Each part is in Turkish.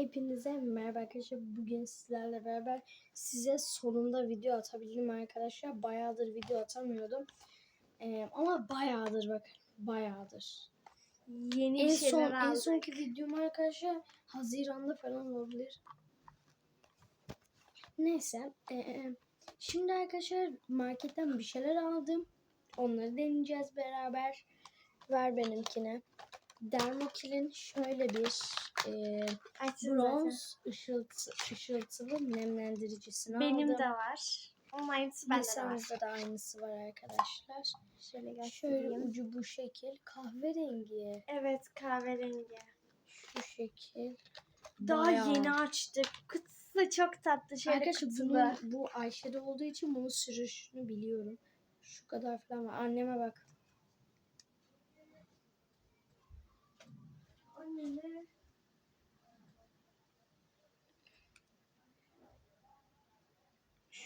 Hepinize merhaba arkadaşlar. Bugün sizlerle beraber size sonunda video atabildim arkadaşlar. Bayağıdır video atamıyordum. Ee, ama bayağıdır bakın. Bayağıdır. Yeni En bir son şeyler en aldık. sonki videom arkadaşlar Haziran'da falan olabilir. Neyse. ee, şimdi arkadaşlar marketten bir şeyler aldım. Onları deneyeceğiz beraber. Ver benimkine. Dermokil'in şöyle bir Açtım bronz ışıltı, ışıltılı nemlendiricisini. Benim aldım. de var. Onun aynısı bende de var. Da aynısı var arkadaşlar. Şöyle Şöyle göstereyim. ucu bu şekil. Kahverengi. Evet kahverengi. Şu şekil. Daha Bayağı. yeni açtık. Kutusu çok tatlı. Şöyle Arkadaşlar kutuda. bunun, bu Ayşe'de olduğu için bunun sürüşünü biliyorum. Şu kadar falan var. Anneme bak.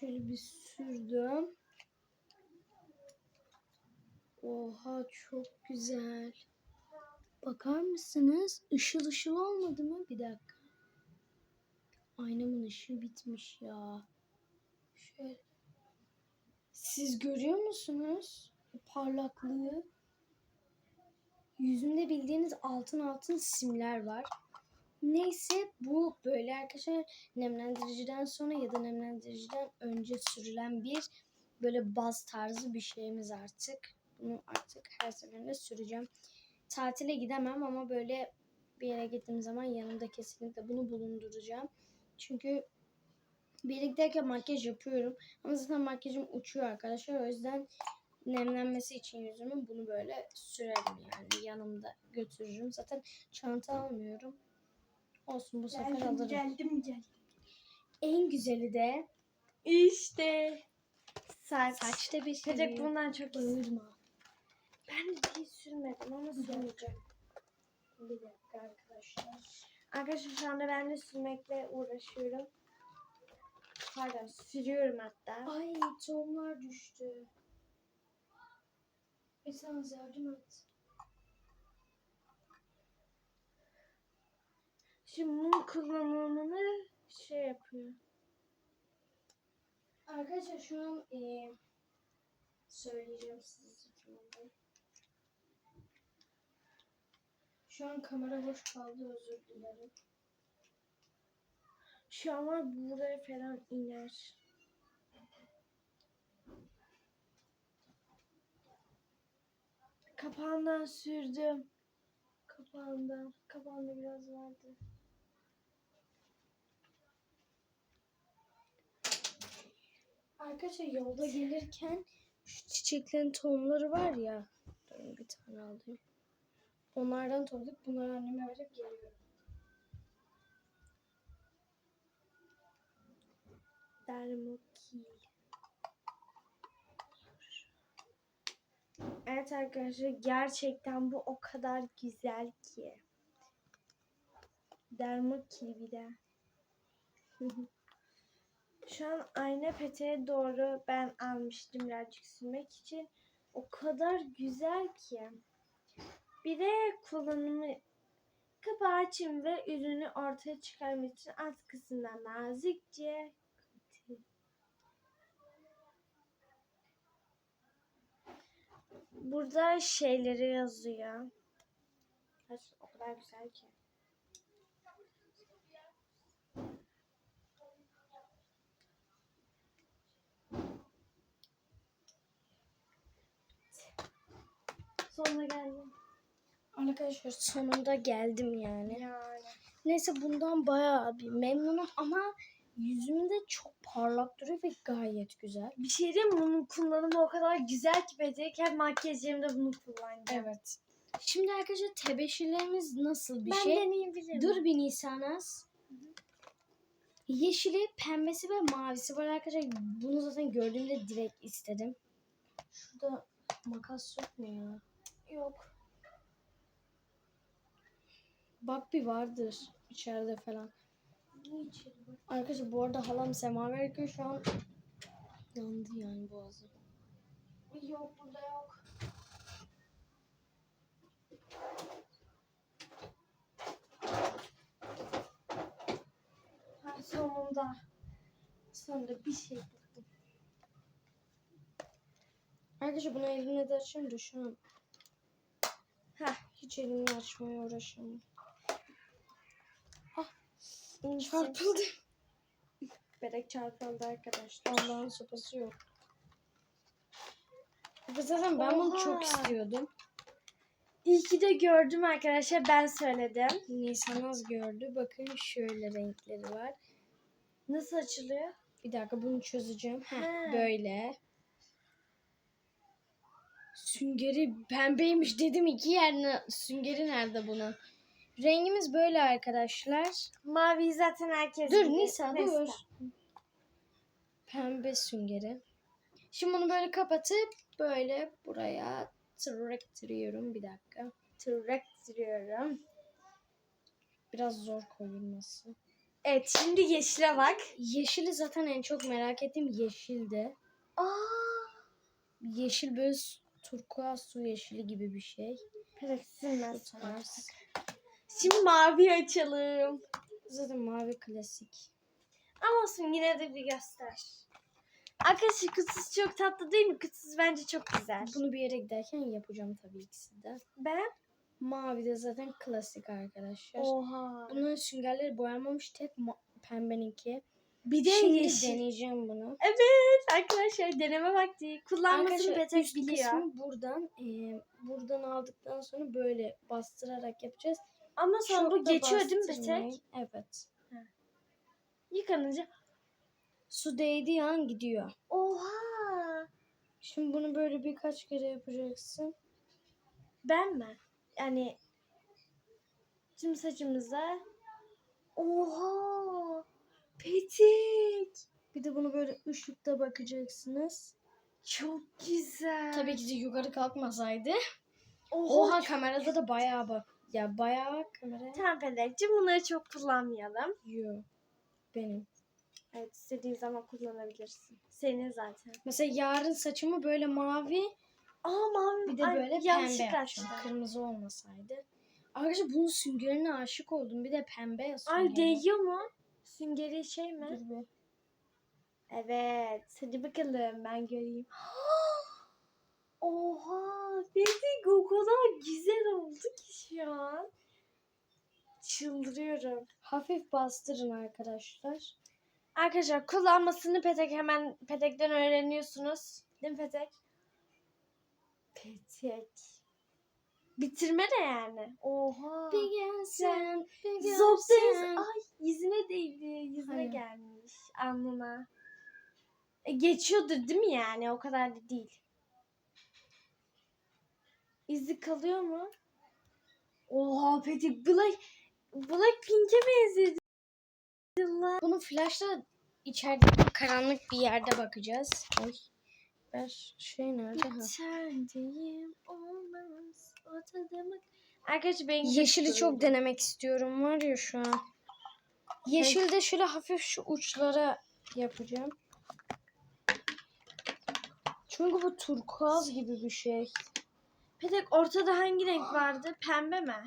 Şöyle bir sürdüm. Oha çok güzel. Bakar mısınız? Işıl ışıl olmadı mı? Bir dakika. Aynamın ışığı bitmiş ya. Şöyle. Siz görüyor musunuz? Parlaklığı. Yüzümde bildiğiniz altın altın simler var. Neyse bu böyle arkadaşlar nemlendiriciden sonra ya da nemlendiriciden önce sürülen bir böyle baz tarzı bir şeyimiz artık. Bunu artık her seferinde süreceğim. Tatile gidemem ama böyle bir yere gittiğim zaman yanımda kesinlikle bunu bulunduracağım. Çünkü bir makyaj yapıyorum. Ama zaten makyajım uçuyor arkadaşlar. O yüzden nemlenmesi için yüzümün bunu böyle sürerim yani yanımda götürürüm. Zaten çanta almıyorum. Olsun bu sefer Geldim, alırım. geldim geldim. En güzeli de İşte. Saç. saçta bir şey. Çocuk bundan çok Bağırma. Ben de hiç sürmedim ama sürmeyeceğim. Bir dakika arkadaşlar. Arkadaşlar şu anda ben de sürmekle uğraşıyorum. Pardon sürüyorum hatta. Ay tohumlar düştü. Esans yardım et. Şimdi mum kullanımını şey yapıyor. Arkadaşlar şu an eee, söyleyeceğim size Şu an kamera boş kaldı özür dilerim. Şu an var buraya falan iner. Kapağından sürdüm. Kapağından. Kapağında biraz vardı. Arkadaşlar yolda gelirken şu çiçeklerin tohumları var ya. Durun bir tane alayım. Onlardan topladık. Bunları anneme verip geliyorum. Dermokil. Evet arkadaşlar gerçekten bu o kadar güzel ki. Dermokil bir de. Şu an ayna peteğe doğru ben almıştım birazcık sürmek için. O kadar güzel ki. Bir de kullanımı kapağı açayım ve ürünü ortaya çıkarmak için alt kısımdan nazikçe Burada şeyleri yazıyor. O kadar güzel ki. Sonuna geldim. Arkadaşlar sonunda geldim yani. Yani. Neyse bundan bayağı bir memnunum ama yüzümde çok parlak duruyor ve gayet güzel. Bir şey diyeyim mi? Bunun kullanımı o kadar güzel ki becerken makyajlarımda bunu kullanacağım. Evet. Şimdi arkadaşlar tebeşirlerimiz nasıl bir ben şey? deneyebilirim. Dur bir Nisanaz. Yeşili, pembesi ve mavisi var arkadaşlar. Bunu zaten gördüğümde direkt istedim. Şurada makas yok mu ya? Yok. Bak bir vardır içeride falan. Arkadaşlar bu arada halam semaver yakıyor şu an. Yandı yani boğazı. Yok burada yok. sonunda. Sonunda bir şey buldum. Arkadaşlar bunu elimle de açayım da şu an Heh. hiç elimle açmaya uğraşamam. İnsin. Çarpıldı. Berek çarpıldı arkadaşlar. Allah'ın sopası yok. Zaten ben bunu çok istiyordum. İyi ki de gördüm arkadaşlar. Ben söyledim. Nisan az gördü. Bakın şöyle renkleri var. Nasıl açılıyor? Bir dakika bunu çözeceğim. Heh, He. böyle. Süngeri pembeymiş dedim iki yerine süngeri nerede bunun? Rengimiz böyle arkadaşlar. Mavi zaten herkes Dur bilir. Nisa dur. Pembe süngeri. Şimdi bunu böyle kapatıp böyle buraya tırrektiriyorum. Bir dakika. Tırrektiriyorum. Biraz zor koyulması. Evet şimdi yeşile bak. Yeşili zaten en çok merak ettiğim yeşildi. Aa, Yeşil böyle turkuaz su yeşili gibi bir şey. Bu silmez. Şimdi mavi açalım. Zaten mavi klasik. Ama olsun yine de bir göster. Arkadaşlar kutusu çok tatlı değil mi? Kutusu bence çok güzel. Bunu bir yere giderken yapacağım tabii ikisi de. Ben? Mavi de zaten klasik arkadaşlar. Oha. Bunun süngerleri boyanmamış tek pembeninki. Bir de Şimdi yeşil. deneyeceğim bunu. Evet arkadaşlar deneme vakti. Kullanmasını üst biliyor. kısmı buradan e, buradan aldıktan sonra böyle bastırarak yapacağız. Ama sonra bu Çok da geçiyor değil mi bastırmayın. Petek? Evet. Yıkanınca. Su değdiği an gidiyor. Oha. Şimdi bunu böyle birkaç kere yapacaksın. Ben mi? Yani tüm saçımıza. Oha. Petek. Bir de bunu böyle ışıkta bakacaksınız. Çok güzel. Tabii ki de yukarı kalkmasaydı. Oha. Oha kamerada da bayağı bak. Ya bayağı kamera. Tamam bunları çok kullanmayalım. Yo. Benim. Evet istediğin zaman kullanabilirsin. Senin zaten. Mesela yarın saçımı böyle mavi Aa mavi. bir de Ay, böyle pembe yapacağım. Kırmızı olmasaydı. Arkadaşlar bunun süngerine aşık oldum. Bir de pembe ya Ay süngeri. değiyor mu? Süngeri şey mi? Dur bir. Evet. Hadi bakalım ben göreyim. Oha. Petek o kadar güzel oldu ki şu an. Çıldırıyorum. Hafif bastırın arkadaşlar. Arkadaşlar kullanmasını Petek hemen Petek'ten öğreniyorsunuz. Değil mi Petek? Petek. Bitirme de yani. Oha. Bir gelsen, bir gelsen. Ay yüzüne değdi. Yüzüne Hayır. gelmiş. Alnına. E, geçiyordur değil mi yani? O kadar da değil. İzi kalıyor mu? Oha Petek Black Blackpink'e benzedi. Bunu flashla içeride karanlık bir yerde bakacağız. Ay. Ver şey nerede? İçerideyim olmaz o tadımı. Arkadaşlar ben Yeşili çok denemek istiyorum var ya şu an. Yeşilde şöyle hafif şu uçlara yapacağım. Çünkü bu turkuaz gibi bir şey. Petek ortada hangi renk vardı? Pembe mi?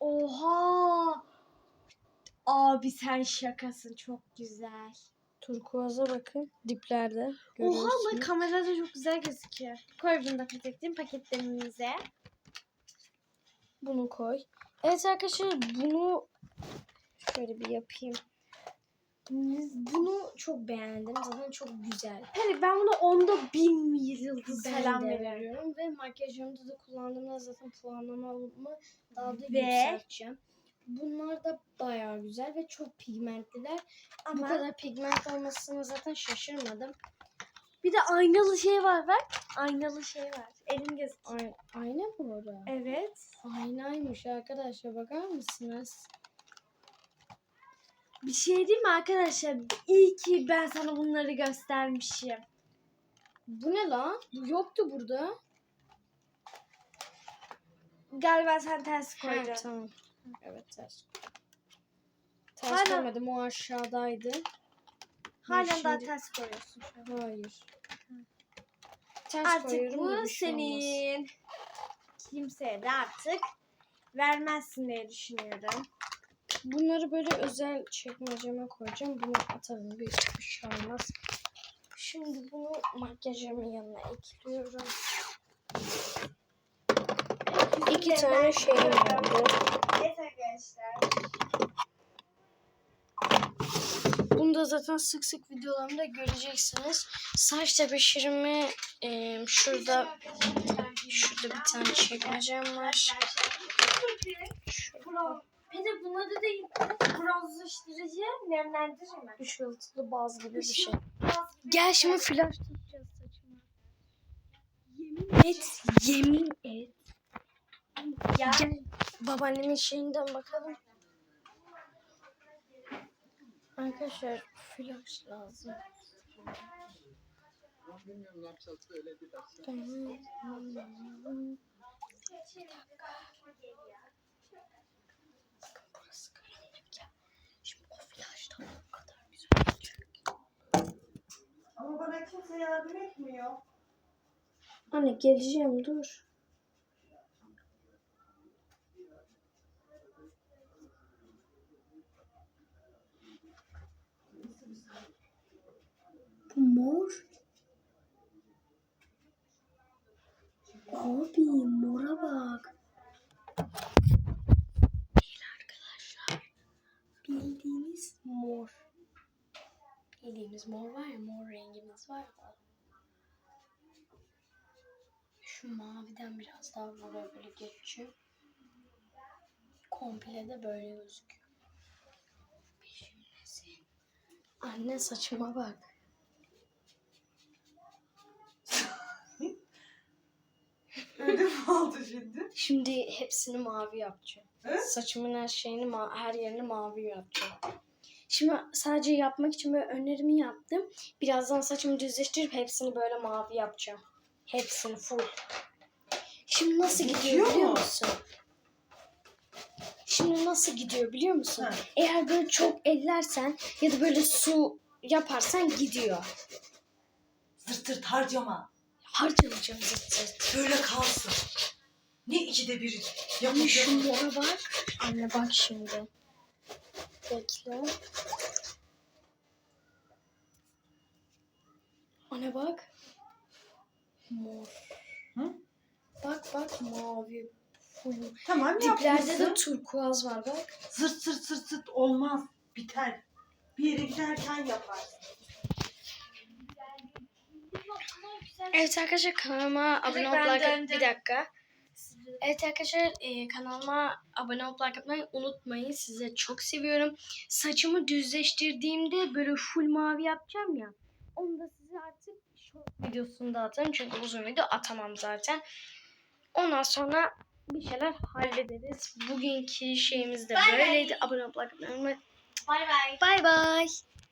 Oha! Abi sen şakasın çok güzel. Turkuaza bakın diplerde. Oha bak kamerada çok güzel gözüküyor. Koy bunu da Petek'cim paketlerimize. Bunu koy. Evet arkadaşlar bunu şöyle bir yapayım. Bunu çok beğendim. Zaten çok güzel. Petek ben bunu onda bin yıldız de veriyorum. ve makyajımda da kullandığımda zaten puanlamamı daha da Ve- yükselteceğim. Bunlar da bayağı güzel ve çok pigmentliler. Bu Ama kadar pigment olmasına zaten şaşırmadım. bir de aynalı şey var bak. Aynalı şey var. Elim gözüküyor. Ay, ayna mı orada? Evet. Aynaymış arkadaşlar bakar mısınız? Bir şey diyeyim mi arkadaşlar? İyi ki ben sana bunları göstermişim. Bu ne lan? Bu yoktu burada. Galiba sen ters Ha, koydun. tamam. Evet ters. Ters Hala- koymadım o aşağıdaydı. Halen daha Şimdi- ters koyuyorsun. Hayır. Ters Artık koyuyorum da bu bir şey olmaz. senin. Kimseye de artık vermezsin diye düşünüyorum. Bunları böyle özel çekmeceme koyacağım. Bunu atarım. Bir, bir şey olmaz. Şimdi bunu makyajımın yanına ekliyorum. İki tane şeyim vardı. Evet arkadaşlar. Bunu da zaten sık sık videolarımda göreceksiniz. Saç tebeşirimi e, şurada şurada bir tane çekmecem var. Şurada Bir buna da değil. Bronzlaştırıcı, nemlendirici mi? ışıltılı baz gibi bir şey. Gel şimdi flash tutacağız saçıma. Yemin et, yemin et. Ya. Gel babaannemin şeyinden bakalım. Arkadaşlar flash lazım. Bilmiyorum ne yapacağız böyle giderse. Burası karanlık ya. Şimdi o flash'tan o kadar güzel olacak. Ama bana kimse yardım etmiyor. Anne geleceğim dur. Bu mor. Abi mora bak. Değil arkadaşlar. Bildiğimiz mor. Bildiğimiz mor var ya mor rengimiz var ya. Şu maviden biraz daha buraya böyle geçiyor. Komple de böyle gözüküyor. Peşimdesin. Anne saçıma bak. Öyle mi oldu şimdi? Şimdi hepsini mavi yapacağım. He? Saçımın her şeyini, her yerini mavi yapacağım. Şimdi sadece yapmak için böyle önerimi yaptım. Birazdan saçımı düzleştirip hepsini böyle mavi yapacağım. Hepsini full. Şimdi nasıl gidiyor Bitiyor biliyor mu? musun? Şimdi nasıl gidiyor biliyor musun? Ha. Eğer böyle çok ellersen ya da böyle su yaparsan gidiyor. Zırt zırt harcama. Harcamayacağım zıt zıt. Böyle kalsın. Ne ikide bir yapacağım. mora bak. Anne bak şimdi. Bekle. Anne bak. Mor. Hı? Bak bak mavi. Full. Tamam Diplerde de yapmışsın. turkuaz var bak. Zırt zırt zırt zırt olmaz. Biter. Bir yere giderken yaparsın. Evet arkadaşlar kanalıma abone döndüm. bir dakika. Evet arkadaşlar e, kanalıma abone olup like atmayı unutmayın. Size çok seviyorum. Saçımı düzleştirdiğimde böyle full mavi yapacağım ya. Onu da size artık short videosunda atarım. Çünkü uzun video atamam zaten. Ondan sonra bir şeyler hallederiz. Bugünkü şeyimiz de bay. böyleydi. Abone olup like atmayı unutmayın. Bay bay. Bay bay.